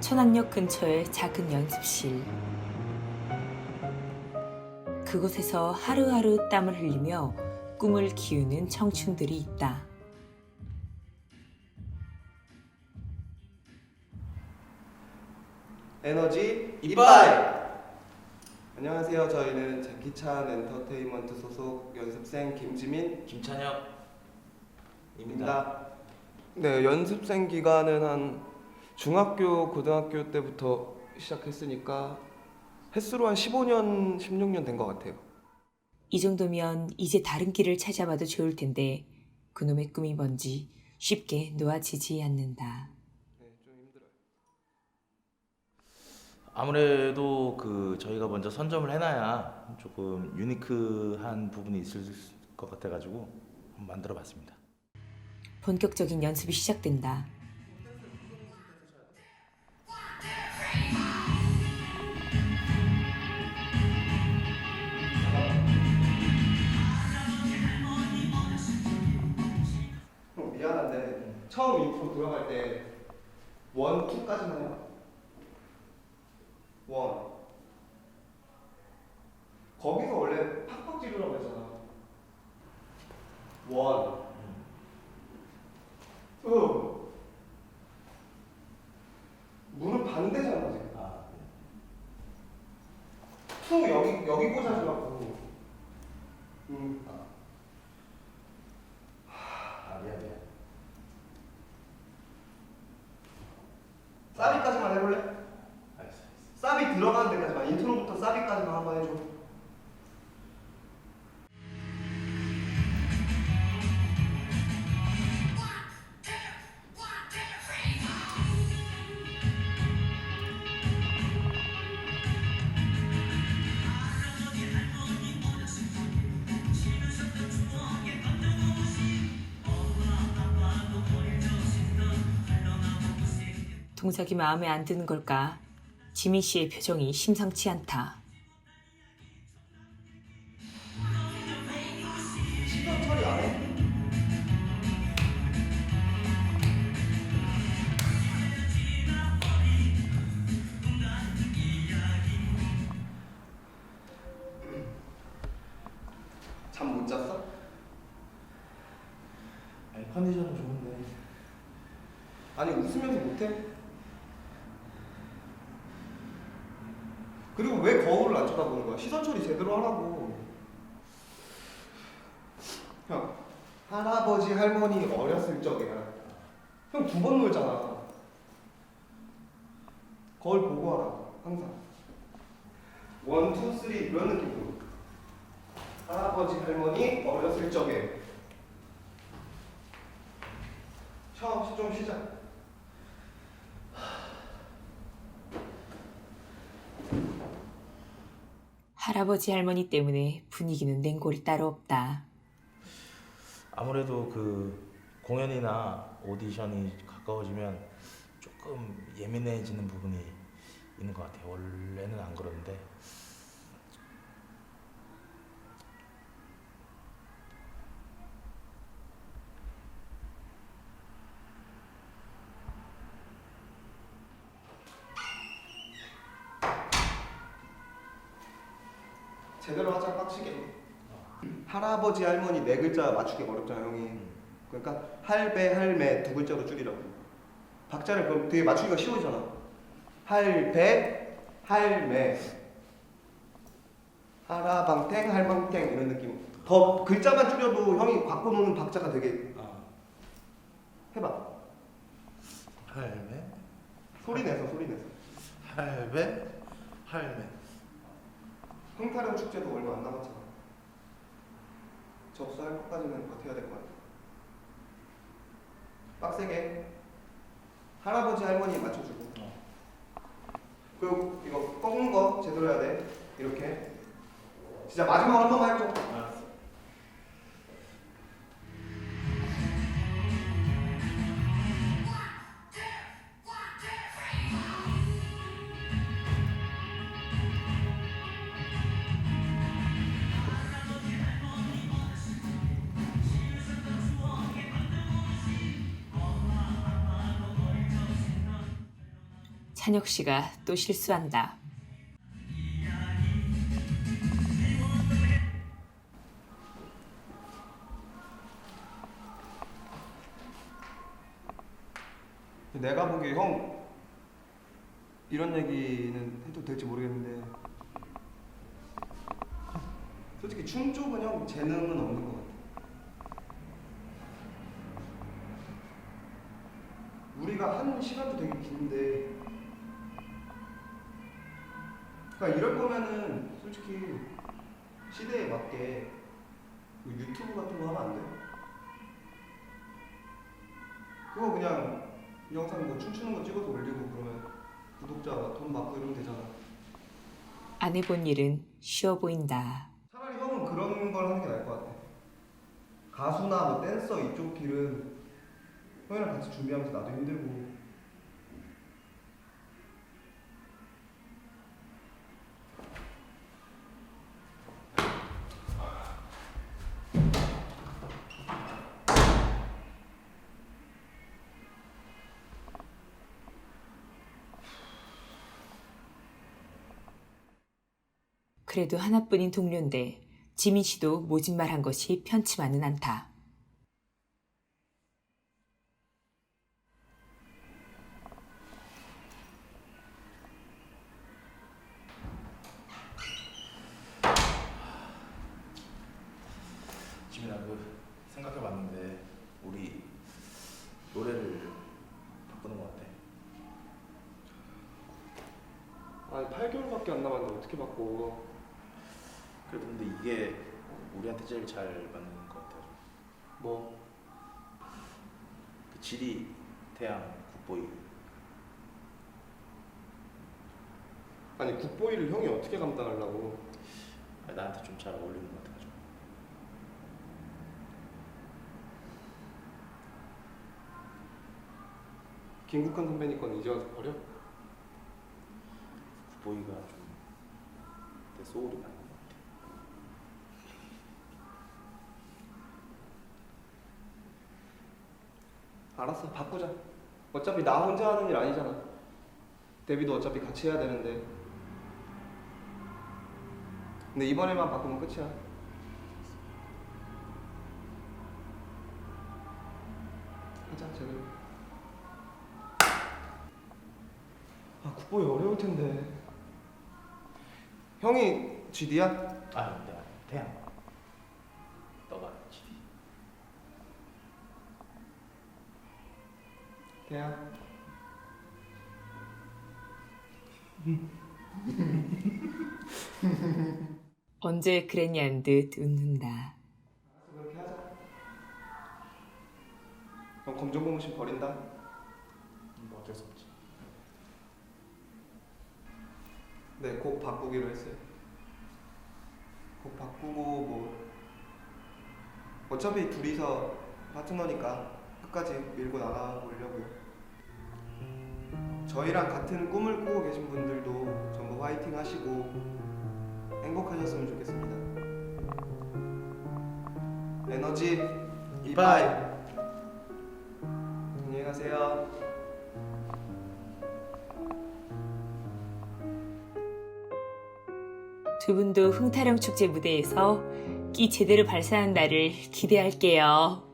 천안역 근처의 작은 연습실. 그곳에서 하루하루 땀을 흘리며 꿈을 키우는 청춘들이 있다. 에너지 이빨! 안녕하세요. 저희는 제키찬 엔터테인먼트 소속 연습생 김지민입니다. 김찬혁입니다. 네, 연습생 기간은 한 중학교, 고등학교 때부터 시작했으니까 횟수로 한 15년, 16년 된 것 같아요. 이 정도면 이제 다른 길을 찾아봐도 좋을 텐데 그놈의 꿈이 뭔지 쉽게 놓아지지 않는다. 네, 좀 힘들어요. 아무래도 그 저희가 먼저 선점을 해놔야 조금 유니크한 부분이 있을 것 같아가지고 한번 만들어봤습니다. 본격적인 연습이 시작된다. 처음 인프로 들어갈 때 원, 투까지만 해봐. 원. 거기서 원래 팍팍 찌르라고 했잖아. 원. 투. 동작이 마음에 안 드는 걸까? 지민 씨의 표정이 심상치 않다. 잠 못 잤어? 아니 컨디션은 좋은데 아니 웃으면서 못해? 그리고 왜 거울을 안 쳐다보는 거야? 시선 처리 제대로 하라고. 형, 할아버지 할머니 어렸을 적이야. 형두 번 놀잖아. 거울 보고 하라고 항상. 원, 투, 쓰리 이런 느낌으로. 할아버지 할머니 어렸을 적에. 처음 좀 쉬자. 할아버지 할머니 때문에 분위기는 냉골이 따로 없다. 아무래도 그 공연이나 오디션이 가까워지면 조금 예민해지는 부분이 있는 것 같아요. 원래는 안 그러는데 제대로 하자 빡치게. 할아버지 할머니 네 글자 맞추기 어렵잖아 형이. 그러니까 할배 할매 두 글자로 줄이라고. 박자를 그럼 되게 맞추기가 쉬워지잖아. 할배 할매 하라방탱 할방탱 이런 느낌. 더 글자만 줄여도 형이 바꿔놓는 박자가 되게 아, 해봐. 할매 소리 내서 소리 내서. 할배 할매 흥타령 축제도 얼마 안 남았잖아. 접수할 것까지는 버텨야 될 것 같아. 빡세게. 할아버지 할머니 맞춰주고. 어. 그리고 이거 꺾는 거 제대로 해야 돼. 이렇게. 진짜 마지막으로 한 번만 해줘. 찬혁 씨가 또 실수한다. 내가 보기에 형 이런 얘기는 해도 될지 모르겠는데 솔직히 춤 쪽은 형 재능은 없는 것 같아. 우리가 한 시간도 되게 긴데 그러니까 이럴 거면은 솔직히 시대에 맞게 뭐 유튜브 같은 거 하면 안 돼? 그거 그냥 이 영상 뭐 춤추는 거 찍어서 올리고 그러면 구독자 돈 받고 이러면 되잖아. 안 해본 일은 쉬워 보인다. 차라리 형은 그런 걸 하는 게 나을 것 같아. 가수나 뭐 댄서 이쪽 길은 형이랑 같이 준비하면서 나도 힘들고. 그래도 하나뿐인 동료인데 지민 씨도 모진말한 것이 편치만은 않다. 지민아 그 생각해봤는데 우리 노래를 바꾸는 것 같아. 아니 8개월밖에 안 남았는데 어떻게 바꿔? 그래도 근데 이게 우리한테 제일 잘 맞는 것 같아. 뭐? 그 지리 태양 국보이. 아니 국보이를 형이 어떻게 감당하려고? 아니, 나한테 좀 잘 어울리는 것 같아가지고. 김국환 선배님 건 이제 와서 버려? 국보이가 좀내 소울이 맞는 것 같아. 알았어 바꾸자. 어차피 나 혼자 하는 일 아니잖아. 데뷔도 어차피 같이 해야 되는데. 근데 이번에만 바꾸면 끝이야. 하자 제대로. 아 국보이 어려울 텐데. 형이 GD야? 아, 내가 태양. 대야. 언제 그랬냐는 듯 웃는다. 알았어 그렇게 하자. 형 검정 고무신 버린다. 뭐 어쩔 수 없지. 네, 곡 바꾸기로 했어요. 곡 바꾸고 뭐 어차피 둘이서 파트너니까 끝까지 밀고 나가 보려고요. 저희랑 같은 꿈을 꾸고 계신 분들도 전부 화이팅 하시고 행복하셨으면 좋겠습니다. 에너지 이바이. 안녕히 가세요. 두 분도 흥타령 축제 무대에서 끼 제대로 발산한 날을 기대할게요.